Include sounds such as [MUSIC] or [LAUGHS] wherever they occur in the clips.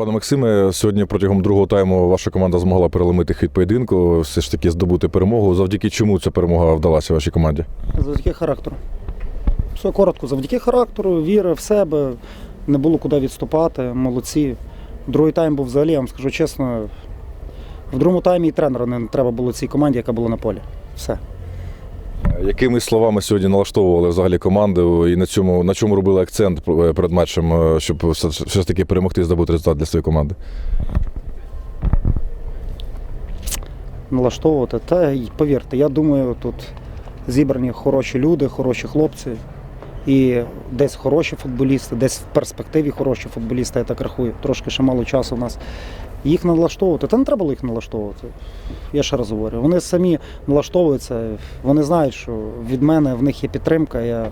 Пане Максиме, сьогодні протягом другого тайму ваша команда змогла переломити хід поєдинку, все ж таки здобути перемогу. Завдяки чому ця перемога вдалася вашій команді? Завдяки характеру. Все коротко, завдяки характеру, віри в себе, не було куди відступати, молодці. Другий тайм був взагалі, я вам скажу чесно, в другому таймі і тренера не треба було цій команді, яка була на полі. Все. Якими словами сьогодні налаштовували взагалі команду і на цьому на чому робили акцент е, перед матчем, е, щоб все, ж таки перемогти і здобути результат для своєї команди? Налаштовувати. Та повірте, я думаю, тут зібрані хороші люди, хороші хлопці. І десь хороші футболісти, десь в перспективі хороші футболісти, я так рахую. Трошки ще мало часу у нас. Їх налаштовувати. Та не треба було їх налаштовувати. Я ще раз говорю. Вони самі налаштовуються, вони знають, що від мене в них є підтримка. Я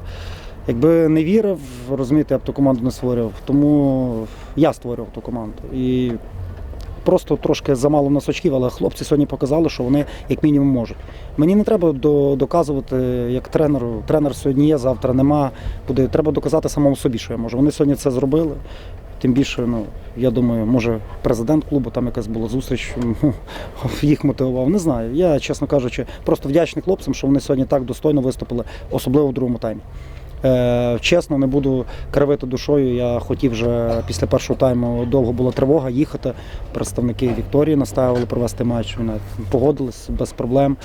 якби не вірив, розумієте, я б ту команду не створював. Тому я створював ту команду. І просто трошки замало в нас очків, але хлопці сьогодні показали, що вони як мінімум можуть. Мені не треба до- доказувати як тренеру. Тренер сьогодні є, завтра нема. Буде треба доказати самому собі, що я можу. Вони сьогодні це зробили. Тим більше, ну я думаю, може президент клубу там якась була зустріч, [LAUGHS] ну, їх мотивував. Не знаю. Я, чесно кажучи, просто вдячний хлопцям, що вони сьогодні так достойно виступили, особливо в другому таймі. Е, чесно, не буду кривити душою. Я хотів вже після першого тайму довго була тривога їхати. Представники Вікторії наставили провести матч. Вони погодились без проблем.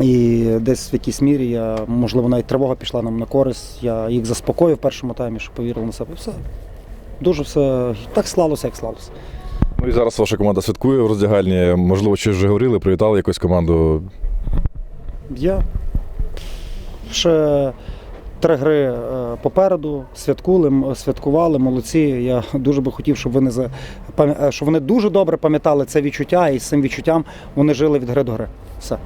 І десь в якійсь мірі я, можливо, навіть тривога пішла нам на користь. Я їх заспокоїв в першому таймі, що повірили на себе. Все. Дуже все так склалося, як склалося. Ну і зараз ваша команда святкує в роздягальні. Можливо, щось вже говорили, привітали якусь команду. Я ще три гри е, попереду, святкували, святкували, молодці. Я дуже би хотів, щоб вони, за- е, щоб вони дуже добре пам'ятали це відчуття, і з цим відчуттям вони жили від гри до гри. Все.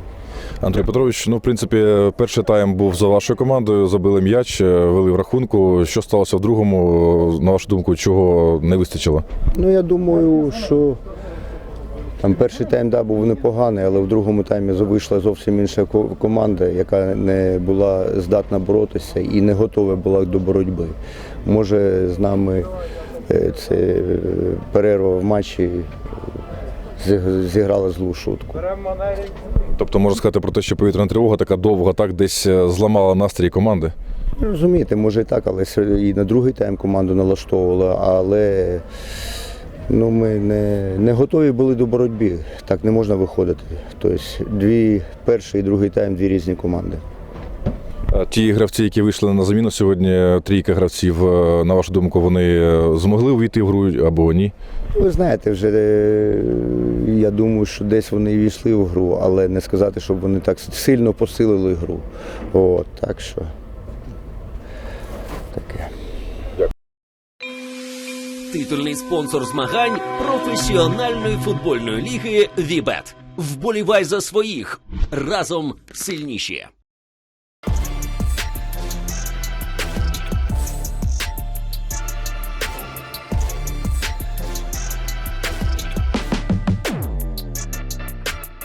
Андрій Петрович, ну в принципі, перший тайм був за вашою командою, забили м'яч, е, вели в рахунку. Що сталося в другому? На вашу думку, чого не вистачило? Ну, я думаю, що там перший тайм да, був непоганий, але в другому таймі вийшла зовсім інша команда, яка не була здатна боротися і не готова була до боротьби. Може, з нами е, це е, перерва в матчі зі- зіграла злу шутку. Тобто можна сказати про те, що повітряна тривога така довга, так десь е, зламала настрій команди. Розумієте, може і так, але і на другий тайм команду налаштовувала, але ну, ми не, не готові були до боротьби. Так не можна виходити. Тобто дві, перший і другий тайм дві різні команди. Ті гравці, які вийшли на заміну сьогодні, трійка гравців, е, на вашу думку, вони е, змогли увійти в гру або ні? Ви знаєте, вже е, я думаю, що десь вони війшли в гру, але не сказати, щоб вони так сильно посилили гру. От, так що таке. Титульний спонсор змагань професіональної футбольної ліги Вібет. Вболівай за своїх разом сильніші.